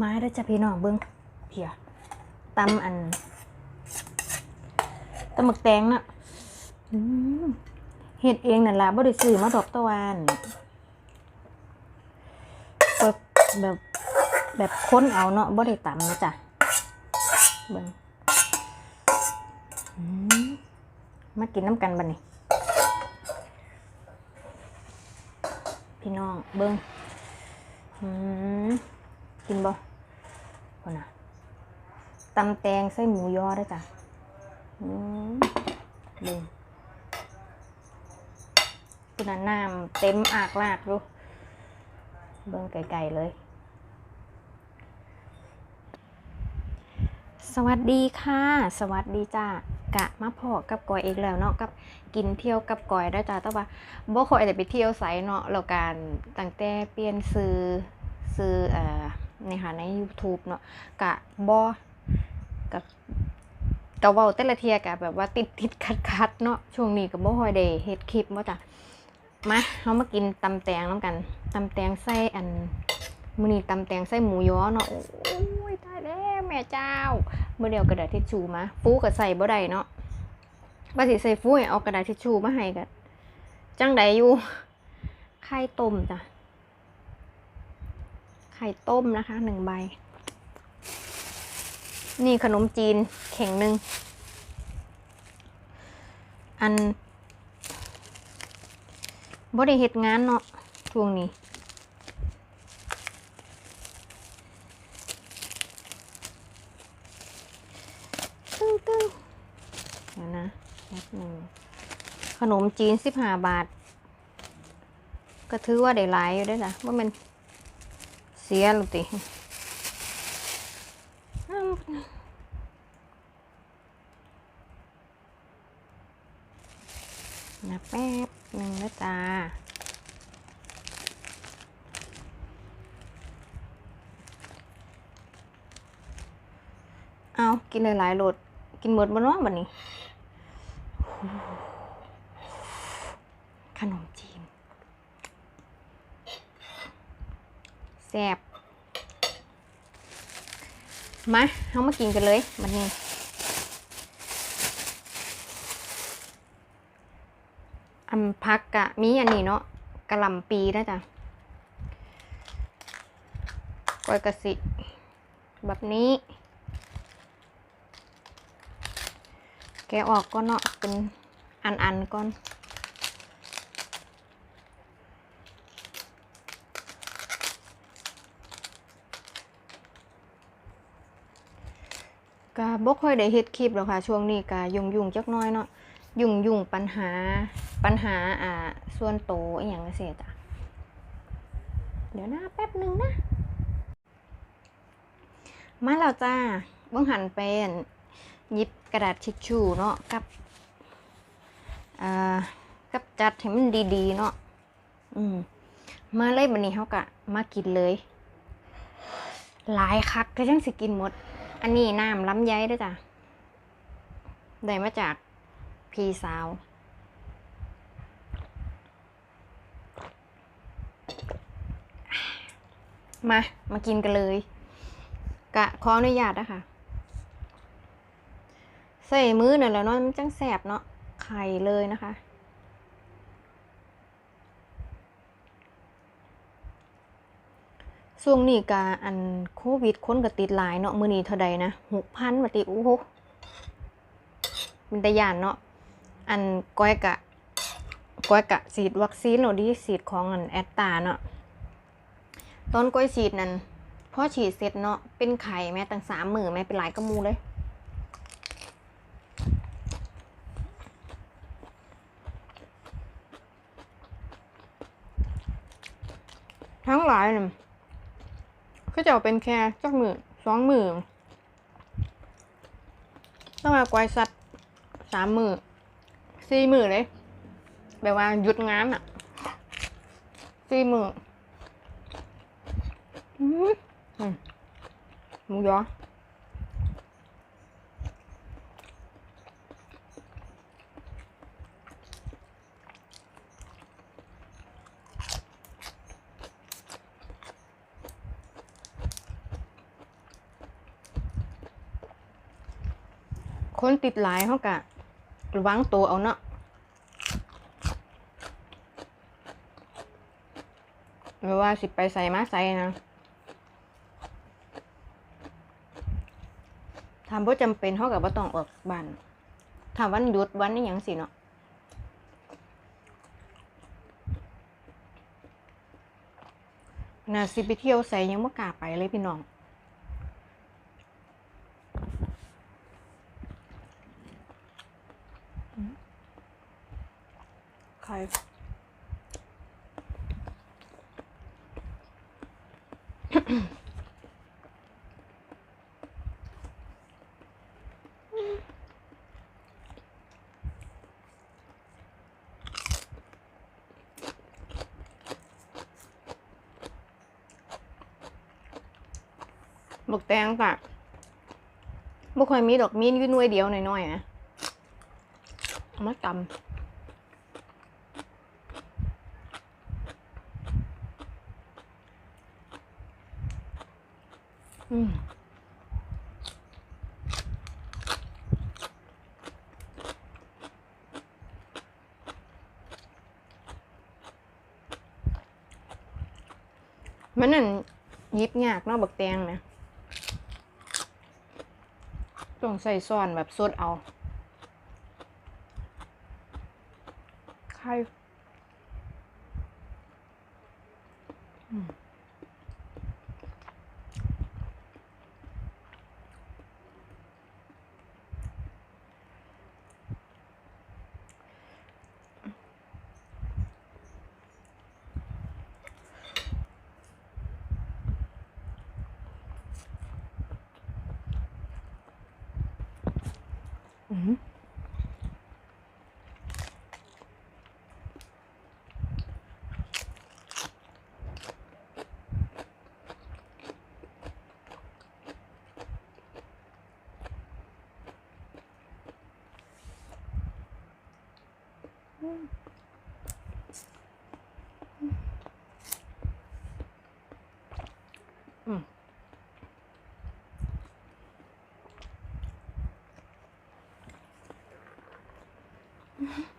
มาด้จ้ะพี่น้องเบิ่งเพียตำอันตำหมึกแตงน่ะเฮ็ดเองนั่นละบ่ได้ซื้อมาดอกตะวันแบบแบบแบบค้นเอาเนาะบ่ได้ตำนะจ้ะเบิ่งอืมากินน้ำกันบัดนี้พี่น้องเบิ่งอืม กินบ่คนน่ะตำแตงใส่หมูยอได้จ้ะอืมเบิ่งคุณน่ะน้ำเต็มอากลากดูเบิ่งไกลๆเลย สวัสดีค่ะ สวัสดีจ้ากะมาพอกับกอยอีกแล้วเนาะกับกินเที่ยวกับกอยได้จ้าแต่ว่าบ่ค่อยได้ไปเที่ยวไสเนาะแล้วการตั้งแต่เปลี่ยนซื้อซื้อเอ่อ นี่ค่ะใน YouTube เนาะกะบ่กะกะเว้าแต่ละเทียกะแบบว่าติดติดขัดขัดเนาะช่วงนี้ก็บ่ค่อยได้เฮ็ดคลิปว่าจ้ะมาเฮามากินตำแตงนำกันตำแตงใส่อันมื้อนี้ตำแตงใส่หมูย้อเนาะโอ้ยตายแล้วแม่เจ้าเมื่อเดียวกระดาษทิชชู่มาฟูกับใส่บ่ได้เนาะว่าสิใส่ฟูให้เอากระดาษทิชชู่มาให้กันจังใดอยู่ไข่ต้มจ้ะ ข่ต้มนะคะหนึ่งใบ นี่ขนมจีนเข่งหนึ่ง อันบ่ได้เฮ็ดงานเนาะช่วงนี้ ตึ้งตึ้งเดี๋ยวนะแป๊บหนึ่งขนมจีนสิบห้าบาท ก็ถือว่าได้หลายอยู่ด้วยจ้ะว่ามัน เสียหรือติอ้าแป๊บหนึ่งนะจ้าเอากินหลายๆโหลด กินหมดบนว่าบันนี้ ขนมจีน แซ่บมาเอามากินกันเลยบันนี้อันพักกะมีอันนี้เนาะกะหล่ำปีนะจ๊ะก้อยกะสิ แบบนี้ แกะออกก็เนาะเป็นอันๆก่อน ก็ บ่ค่อยได้เฮ็ดคลิปหรอกค่ะ ช่วงนี้ก็ยุ่งยุ่งๆจักน้อยเนาะยุ่งยุ่งปัญหาปัญหาอ่าส่วนโตวอหย่างเสียจ้ะเดี๋ยวนะแป๊บหนึ่งนะ มาแล้วจ้าบ้องหันเป็นยิบกระดาษทิชชู่เนาะกับอ่ากับจัดให้มันดีๆเนาะอืมมาเลยบันนี้เขากะมากินเลย หลายคักก็ยังสิกินหมด อันนี้น้ำล้ำไยด้วยจ้ะได้มาจากพี่สาว มา มากินกันเลย กะขออนุญาตนะคะ ใส่มือหน่อยแล้วเนาะมันจังแสบเนาะไข่เลยนะคะ ช่วงนี้กาอันโควิดคนก็ติดหลายเนาะมือนี้เท่าใดนะหกพันวัติโอ้โหมันตะยานเนาะอันก้อยกะก้อยกะฉีดวัคซีนหรือดีฉีดของอันแอตตาเนาะตอนก้อยฉีดนั่นพอฉีดเสร็จเนาะเป็นไข่แม่ตั้งสามหมื่นแม่เป็นหลายกระมูเลยทั้งหลายน่ะ ก็จะเอาเป็นแค่จักมือสองมือต้องมากวายสัตว์สามมือสี่มือเลยแบบว่าหยุดงานอะสี่มืออืมอืมหมูยอ คนติดหลายเขากะระวังตัวเอาเนาะไม่ว่าสิไปใส่มาใส่นะถามว่าะจำเป็นเขากับว่าต้องออกบ้านถามวันหยุดวันนี้ยังสิเนาะน่าสิไปเที่ยวใส่ยังไม่กล้าไปเลยพี่น้อง ใครบกแตงกะบ่ค่อยมีดอกมีนอยู่หน่วยเดียวหน่อยๆนะเอามาตำ มันนั่นยิบยากเนาะบักแตงนะต้องใส่ซ่อนแบบสดเอาไข่ อื Mm-hmm.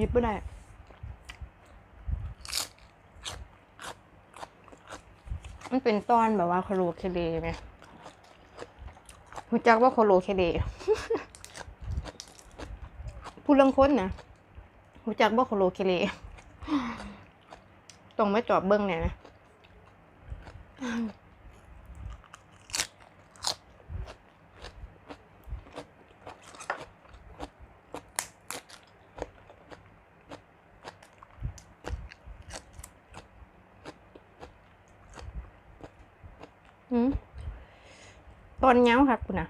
ยิบไม่ได้ มันเป็นตอนแบบว่าโคโลเคเลไหมรู้จักว่าโคโลเคเลพูดเรื่องค้นนะรู้จักว่าโคโลเคเลต้องไม่จอบเบิ้งเนี่ยนะ ตอนเงาคักปุ่นน่ะ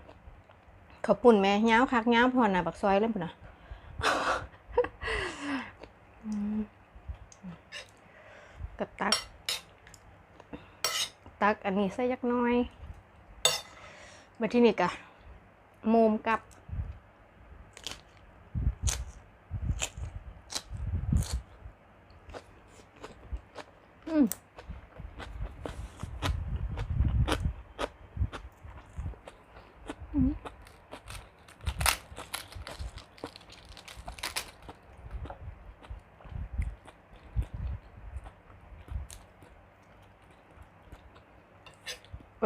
เขาวปุ่นแม่เงาคักเงาพอน่ะบักซอยเล่นปุ่นน่ะกับตัก ตักอันนี้ใส่ยักน้อยมาที่นี่กะโมมกับ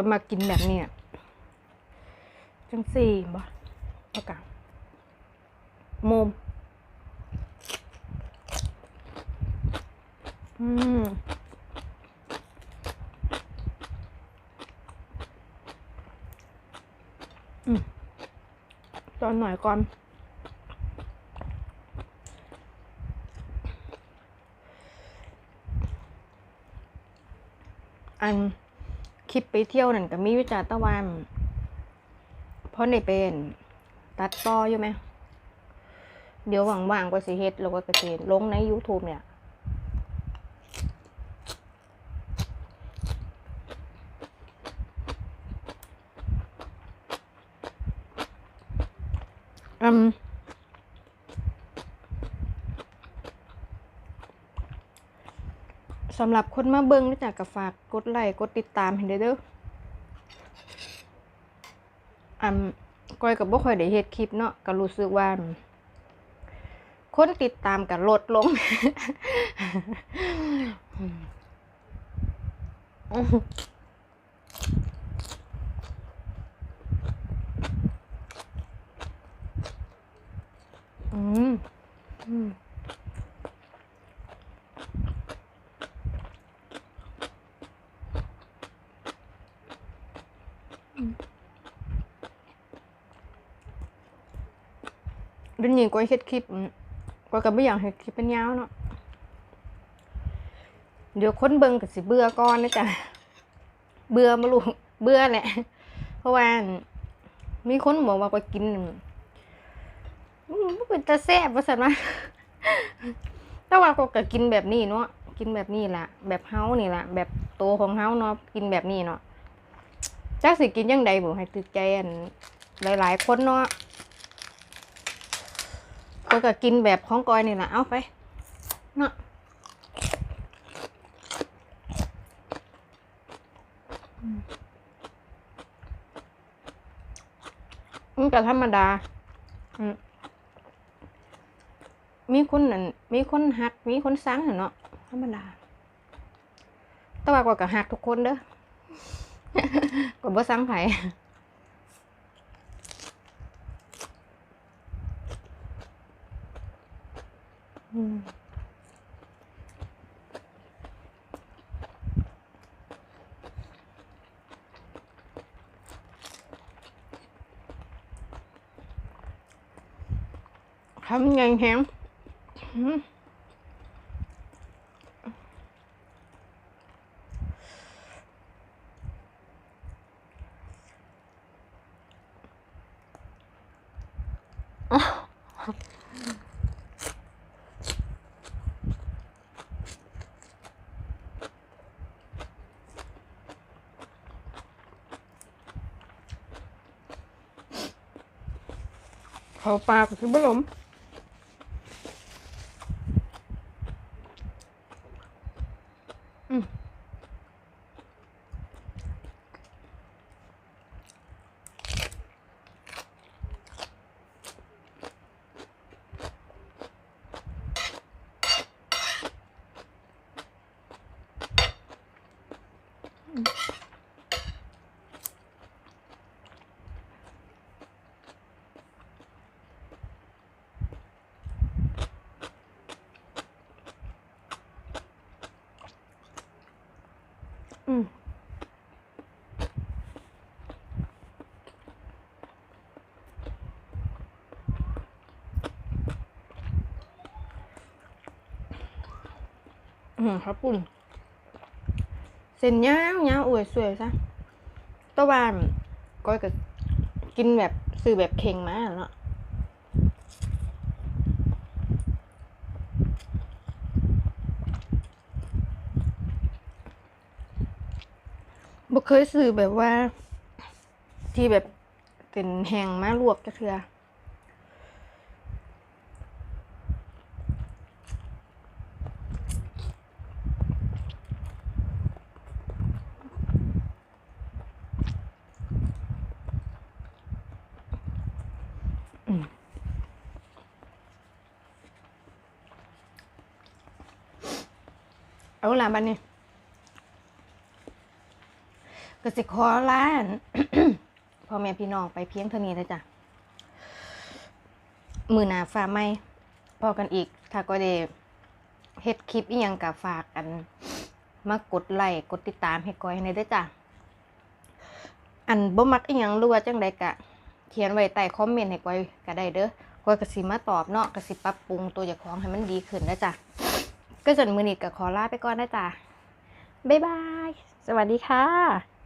ก็มากินแบบเนี้ยจังสี่บ่ประกาศมมอืมอืมตอนหน่อยก่อน อัน คลิปไปเที่ยวนั่นก็มีวิจาตะวันเพราะในเป็นตัดต่ออยู่ไหม เดี๋ยวว่างๆก็สิเฮ็ดแล้วก็กระเทนลงใน YouTube เนี่ยอืม สำหรับคนมาเบิ่งรู้จักกับฝากกดไลค์กดติดตามให้เด้เด้ออืมก้อยกับบ่ค่อยได้เฮ็ดคลิปเนาะก็รู้สึกว่า คนติดตามกับลดลงอืมอืม เดี๋ยวนี้ก้อยเฮ็ดคลิปก้อยก็บ่อยากเฮ็ดคลิปเป็นยาวเนาะเดี๋ยวค้นเบิ่งก็สิเบื่อก่อนนะจ๊ะเบื่อบ่รู้เบื่อแหละ เพราะว่ามีคนบอกว่าก้อยกินมบ่เป็นตาแซ่บว่าซั่นว่าแต่ว่าก้อยก็กินแบบนี้เนาะกินแบบนี้แหละแบบเฮานี่แหละแบบโตวของเฮาเนาะกินแบบนี้เนาะจักสิกินจังใดบ่ให้ตึกใจอันหลาย ๆ คนเนาะ ก็ก็กินแบบของกอยนี่แหละเอาไปเนาะมันก็ธรรมดาอืมีคนนั่นมีคนหัก มีคนสังเนาะ ธรรมดา แต่ว่าก็ก็หักทุกคนเด้อก็บ่สังไผ อืม ทำไงแฮมเขาปลาก็คือบะหลมอืมอืม อืมครับปุ่นเส้นยาวยาวอวยสวยซะแตะวันก้อยก็กินแบบซื้อแบบเข่งมาเนาะบ่เคยซื้อแบบว่า ที่แบบเป็นแห้งมาลวกจักเทื่ออืม เอาล่ะบัดนนี้ก็สิขอล้านพ่อแม่พี่น้องไปเพียงเท่านี้เลยจ้ะมือหนาฟ้าไม่พอกันอีก ถ้าก็ได้เฮ็ดคลิปอีหยังกับฝากกัน มากดไลค์กดติดตามให้ก้อยในอยเด้จ้ะ อันบ่มักอีหยังรือว่าจังใดกะ เขียนไว้ใต้คอมเมนต์ให้ก้อยก็ได้เด้อก้อยก็สิมาตอบเนาะก็สิปรับปรุงตัวเจ้าของให้มันดีขึ้นนะจ้ะ ก็ส่วนมือนี้ก็ขอลาไปก่อนนะจ้ะบ๊ายบาย สวัสดีค่ะ